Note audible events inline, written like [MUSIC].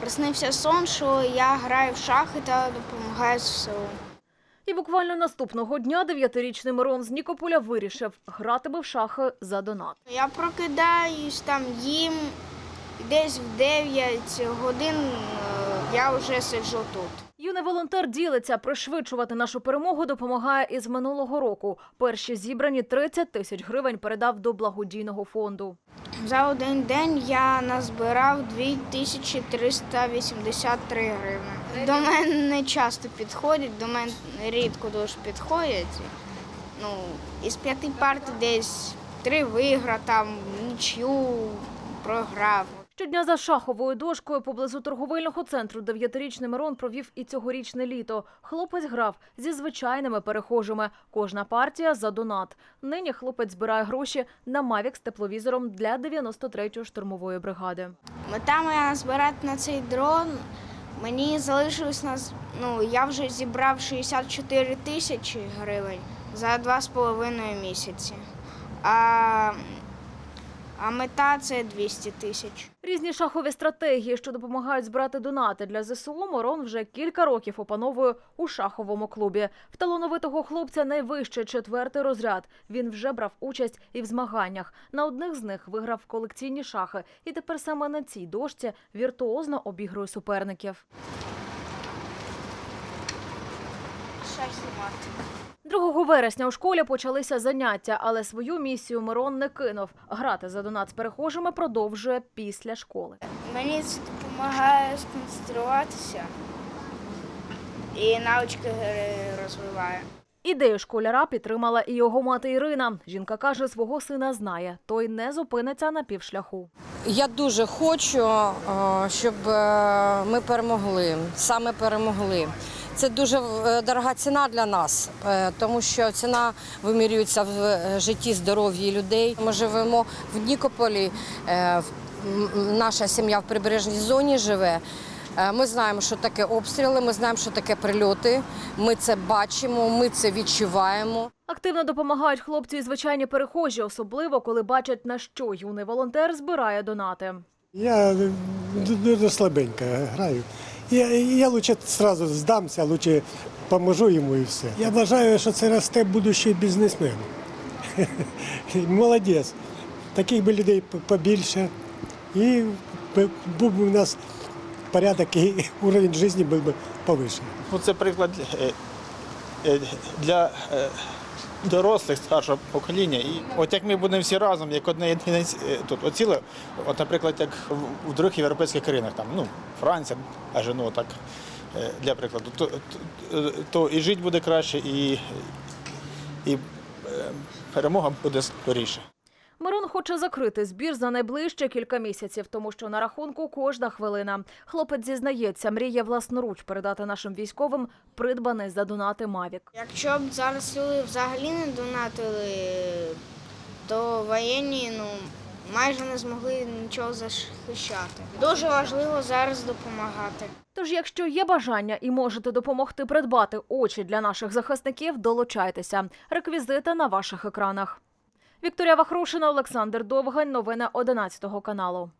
Приснився сон, що я граю в шахи та допомагаю ЗСУ. І буквально наступного дня дев'ятирічний Мирон з Нікополя вирішив гратиме в шахи за донат. Я прокидаюсь там їм десь в 9 годин е, я вже сиджу тут. Юний волонтер ділиться, пришвидшувати нашу перемогу допомагає із минулого року. Перші зібрані 30 тисяч гривень передав до благодійного фонду. За один день я назбирав 2383 гривни. До мене не часто підходять, до мене рідко дуже підходять. Ну, із п'яти партій десь три виграв, там нічю програв. Щодня за шаховою дошкою поблизу торговельного центру дев'ятирічний Мирон провів і цьогорічне літо. Хлопець грав зі звичайними перехожими. Кожна партія за донат. Нині хлопець збирає гроші на Мавік з тепловізором для 93-ї штурмової бригади. Мета моя збирати на цей дрон. Мені залишилось на ну, я вже зібрав 64 тисячі гривень за два з половиною місяці. А, а мета це 200 тисяч. Різні шахові стратегії, що допомагають збирати донати для ЗСУ, Мирон вже кілька років опановує у шаховому клубі. В талановитого хлопця найвищий четвертий розряд. Він вже брав участь і в змаганнях. На одних з них виграв колекційні шахи, і тепер саме на цій дошці віртуозно обігрує суперників. Шахімат. 2 вересня у школі почалися заняття, але свою місію Мирон не кинув. Грати за донат з перехожими продовжує після школи. Мені це допомагає сконцентруватися і навички розвиває. Ідею школяра підтримала і його мати Ірина. Жінка каже, свого сина знає, той не зупиниться на півшляху. Я дуже хочу, е, щоб е, ми перемогли, саме перемогли. Це дуже е, дорога ціна для нас, е, тому що ціна вимірюється в е, житті здоров'ї людей. Ми живемо в Нікополі, наша сім'я в прибережній зоні живе. Ми знаємо, що таке обстріли, ми знаємо, що таке прильоти. Ми це бачимо, ми це відчуваємо. Активно допомагають хлопці і звичайні перехожі, особливо коли бачать, на що юний волонтер збирає донати. Я д- дуже слабенько граю. Я, я лучше сразу здамся, лучше поможу йому і все. Я вважаю, що це росте будущий бізнесмен. [LAUGHS] Молодець. Таких би людей побільше. І був би у нас порядок і [LAUGHS] уровень життя був би повищений. Ну, це приклад е, е, для е, дорослих старшого покоління. І от як ми будемо всі разом, як одне єдине е, тут оціле, от, наприклад, як в, других європейських країнах, там, ну, Франція, аж ну так, е, для прикладу, то, то, то і жити буде краще, і, і е, перемога буде скоріше. Мирон хоче закрити збір за найближчі кілька місяців, тому що на рахунку кожна хвилина. Хлопець зізнається, мріє власноруч передати нашим військовим придбаний за донати Мавік. Якщо б зараз люди взагалі не донатили, то воєнні ну, майже не змогли нічого захищати. Дуже важливо зараз допомагати. Тож, якщо є бажання і можете допомогти придбати очі для наших захисників, долучайтеся. Реквізити на ваших екранах. Вікторія Вахрушина, Олександр Довгань. Новини 11 каналу.